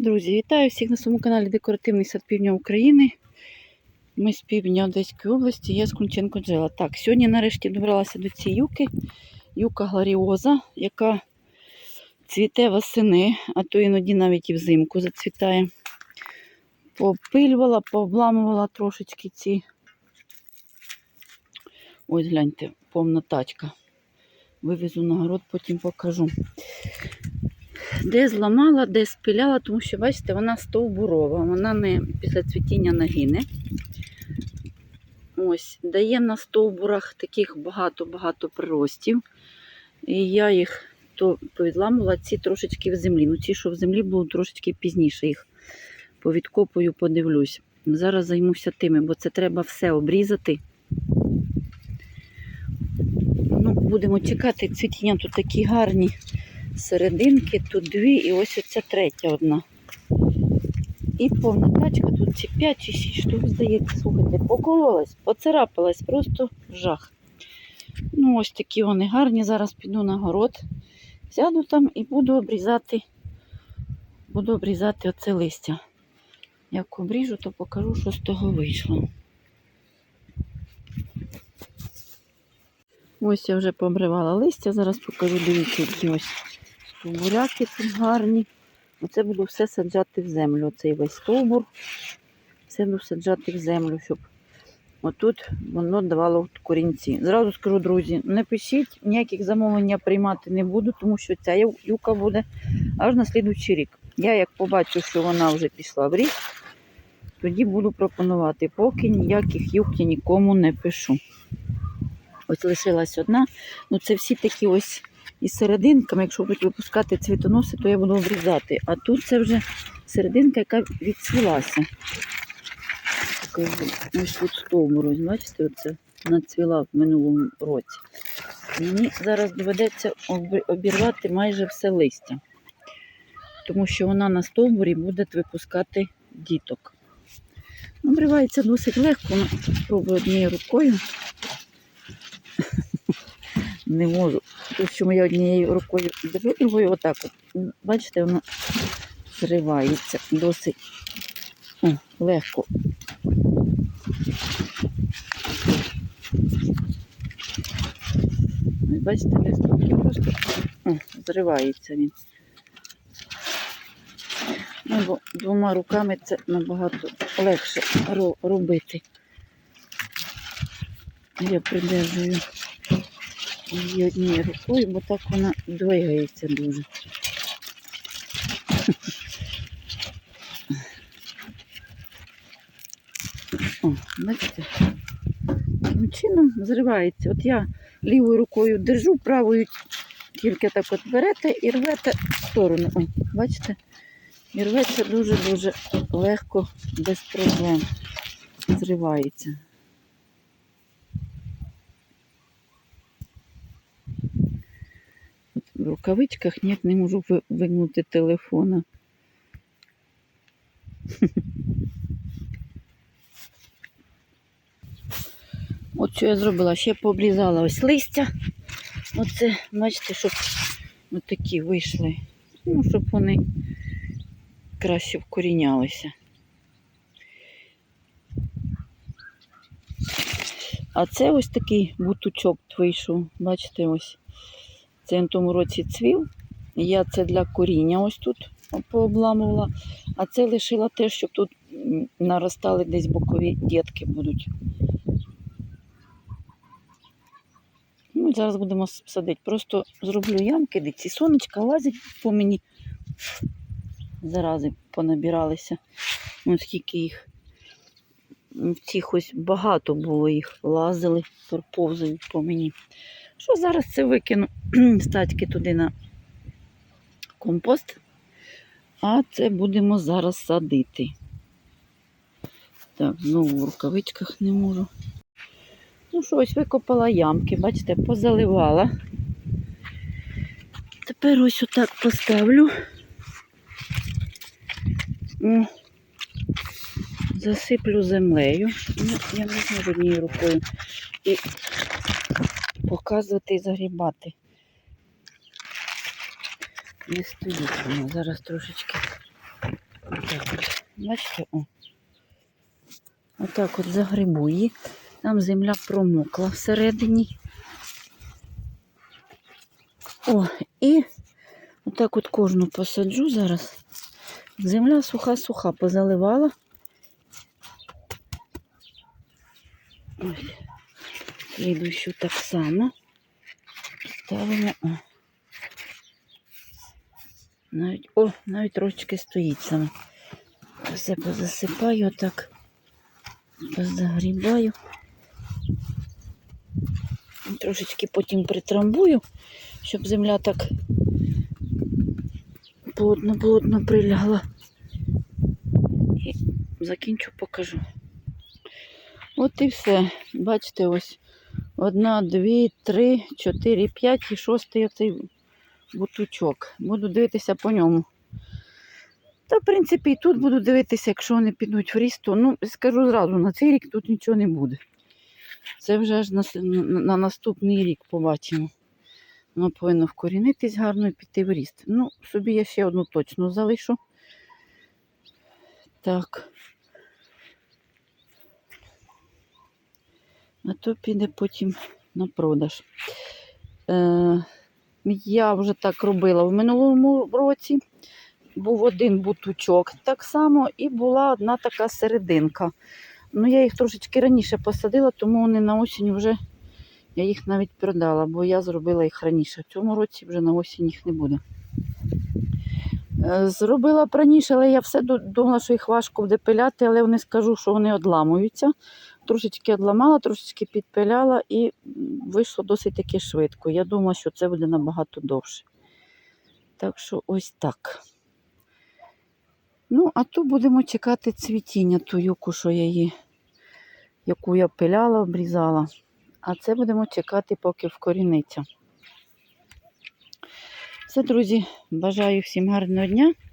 Друзі, вітаю всіх на своєму каналі Декоративний сад Півдня України. Ми з півдня Одеської області, я з Кунченко Джела. Так, сьогодні нарешті добралася до цієї юки. Юка гларіоза, яка цвіте восени, а то іноді навіть і взимку зацвітає. Попилювала, пообламувала трошечки ці. Ось гляньте, повна тачка. Вивезу на город, потім покажу. Де зламала, де спиляла, тому що, бачите, вона стовбурова, вона не після цвітіння не гине. Ось, дає на стовбурах таких багато-багато приростів. І я їх то повідламувала, ці трошечки в землі. Ну, ці, що в землі було трошечки пізніше їх повідкопую, подивлюсь. Зараз займуся тими, бо це треба все обрізати. Ну, будемо чекати. Цвітіння тут такі гарні серединки, тут дві і ось оця третя одна. І повна тачка, тут ці 5 чи 6 штук, здається, слухайте, покололась, поцарапалась, просто жах. Ну, ось такі вони гарні. Зараз піду на город, сяду там і буду обрізати, буду обрізати оце листя. Як обріжу, то покажу, що з того вийшло. Ось я вже пообривала листя, зараз покажу, дивіться, які ось стовбуряки тут гарні. Оце буду все саджати в землю. Оцей весь стовбур. Все буду саджати в землю, щоб отут воно давало корінці. Зразу скажу, друзі, не пишіть, ніяких замовлень я приймати не буду, тому що ця юка буде аж на слідуючий рік. Я як побачу, що вона вже пішла в рік, тоді буду пропонувати. Поки ніяких юк я нікому не пишу. Ось лишилась одна. Ну це всі такі ось із серединками. Якщо будуть випускати цвітоноси, то я буду обрізати. А тут це вже серединка, яка відцвілася. Ось тут стовбур, бачите, оце нацвіла в минулому році. Мені зараз доведеться обірвати майже все листя, тому що вона на стовбурі буде випускати діток. Обривається досить легко, спробую однією рукою. Не можу. Тому що я однією рукою держу, другою отак. От. Бачите, воно зривається досить О, легко. Бачите, листочки просто О, зривається він. Ну, бо двома руками це набагато легше робити. Я придержую її однією рукою, бо так вона двигається дуже. О, бачите? Таким чином зривається. От я лівою рукою держу, правою тільки так от берете і рвете в сторону. Ой, бачите? І рветься дуже-дуже легко, без проблем. Зривається. В рукавичках ніяк не можу вигнути телефона. От що я зробила, ще пообрізала ось листя. Оце, бачите, щоб такі вийшли. Ну, щоб вони краще вкорінялися. А це ось такий бутучок вийшов. Бачите, ось. Це в тому році цвів. Я це для коріння ось тут пообламувала. А це лишила те, щоб тут наростали десь бокові дітки будуть. Ну, зараз будемо садити. Просто зроблю ямки, де сонечка лазять по мені. Зарази понабиралися. Ось скільки їх. В цих ось багато було їх, лазили, повзають по мені. Що зараз це викину статки туди на компост, а це будемо зараз садити. Так, знову в рукавичках не можу. Ну що, ось викопала ямки, бачите, позаливала. Тепер ось отак поставлю. О, засиплю землею. Ну, я не зможу однією рукою і показувати і загрібати. Не стоїть вона. Зараз трошечки Отак от. Бачите, о. Отак от загребу її. Там земля промокла всередині. О, і отак от кожну посаджу зараз. Земля суха-суха позаливала. Слідущу так само. Ставимо. О. Навіть, о, навіть трошечки стоїть саме. Все позасипаю отак. Позагрібаю. Трошечки потім притрамбую, щоб земля так плотно-плотно прилягла. І закінчу, покажу. От і все. Бачите, ось одна, дві, три, чотири, п'ять і шостий оцей бутучок. Буду дивитися по ньому. Та, в принципі, і тут буду дивитися, якщо вони підуть в ріст, то ну, скажу зразу, на цей рік тут нічого не буде. Це вже аж на, на, на наступний рік побачимо. Воно повинно вкорінитись гарно і піти в ріст. Ну, собі я ще одну точно залишу. Так. А то піде потім на продаж. Е, я вже так робила в минулому році. Був один бутучок так само, і була одна така серединка. Ну, я їх трошечки раніше посадила, тому вони на осінь вже я їх навіть продала, бо я зробила їх раніше. В цьому році вже на осінь їх не буде. Е, Зробила б раніше, але я все думала, що їх важко буде пиляти, але не скажу, що вони одламуються. Трошечки одламала, трошечки підпиляла і вийшло досить таки швидко. Я думала, що це буде набагато довше. Так що ось так. Ну, а то будемо чекати цвітіння ту юку, що я її, яку я пиляла, обрізала. А це будемо чекати, поки вкоріниться. Все, друзі, бажаю всім гарного дня.